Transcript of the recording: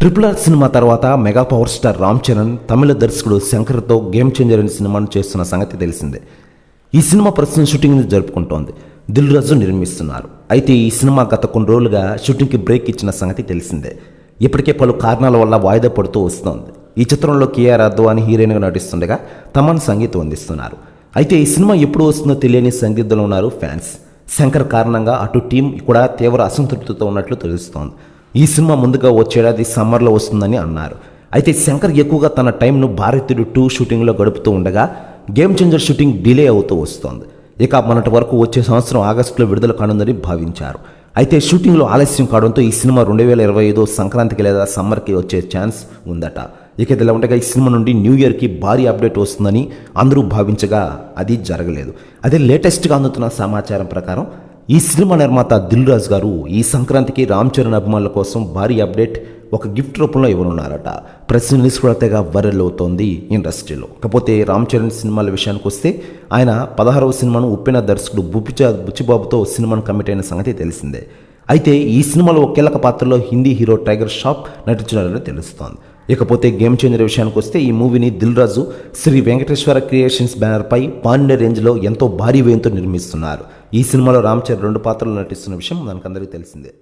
Triple R cinema తర్వాత mega power star Ram Charan తమిళ దర్శకుడు శంకర్తో గేమ్ చేంజర్ అనే సినిమాను చేస్తున్న సంగతి తెలిసిందే. ఈ సినిమా ప్రస్తుతం షూటింగ్ని జరుపుకుంటోంది. దిల్ రాజు నిర్మిస్తున్నారు. అయితే ఈ సినిమా గత కొన్ని రోజులుగా షూటింగ్కి బ్రేక్ ఇచ్చిన సంగతి తెలిసిందే. ఇప్పటికే పలు కారణాల వల్ల వాయిదా పడుతూ వస్తోంది. ఈ చిత్రంలో కేఆర్ అద్వాని హీరోయిన్గా నటిస్తుండగా తమన్ సంగీతం అందిస్తున్నారు. అయితే ఈ సినిమా ఎప్పుడు వస్తుందో తెలియని సందిగ్ధంలో ఉన్నారు ఫ్యాన్స్. శంకర్ కారణంగా అటు టీం కూడా తీవ్ర అసంతృప్తితో ఉన్నట్లు తెలుస్తోంది. ఈ సినిమా ముందుగా వచ్చేడాది సమ్మర్లో వస్తుందని అన్నారు. అయితే శంకర్ ఎక్కువగా తన టైంను భారతీయుడు టూ షూటింగ్లో గడుపుతూ ఉండగా గేమ్ చేంజర్ షూటింగ్ డిలే అవుతూ వస్తోంది. ఇక మొన్నటి వరకు వచ్చే సంవత్సరం ఆగస్టులో విడుదల కానుందని భావించారు. అయితే షూటింగ్లో ఆలస్యం కావడంతో ఈ సినిమా రెండు వేల ఇరవై ఐదు సంక్రాంతికి లేదా సమ్మర్కి వచ్చే ఛాన్స్ ఉందట. ఇక ఇదిలా ఉండగా ఈ సినిమా నుండి న్యూ ఇయర్కి భారీ అప్డేట్ వస్తుందని అందరూ భావించగా అది జరగలేదు. అదే లేటెస్ట్గా అందుతున్న సమాచారం ప్రకారం ఈ సినిమా నిర్మాత దిల్ రాజు గారు ఈ సంక్రాంతికి రామ్ చరణ్ అభిమానుల కోసం భారీ అప్డేట్ ఒక గిఫ్ట్ రూపంలో ఇవ్వనున్నారట. ప్రెస్ రిలీజ్ కూడా తెగ వైరల్ అవుతోంది ఇండస్ట్రీలో. కాకపోతే రామ్ చరణ్ సినిమాల విషయానికి వస్తే ఆయన పదహారవ సినిమాను ఉప్పిన దర్శకుడు బుచ్చిచా బుచ్చిబాబుతో సినిమాను కమిట్ అయిన సంగతి తెలిసిందే. అయితే ఈ సినిమాలో ఒక కీలక పాత్రలో హిందీ హీరో టైగర్ షాప్ నటించినారని తెలుస్తోంది. ఇకపోతే గేమ్ చేంజర్ విషయానికి వస్తే ఈ మూవీని దిల్ రాజు శ్రీ వెంకటేశ్వర క్రియేషన్స్ బ్యానర్పై పాండే రేంజ్లో ఎంతో భారీ వ్యయంతో నిర్మిస్తున్నారు. ఈ సినిమాలో రామ్ చరణ్ రెండు పాత్రలు నటిస్తున్న విషయం మనకందరికీ తెలిసిందే.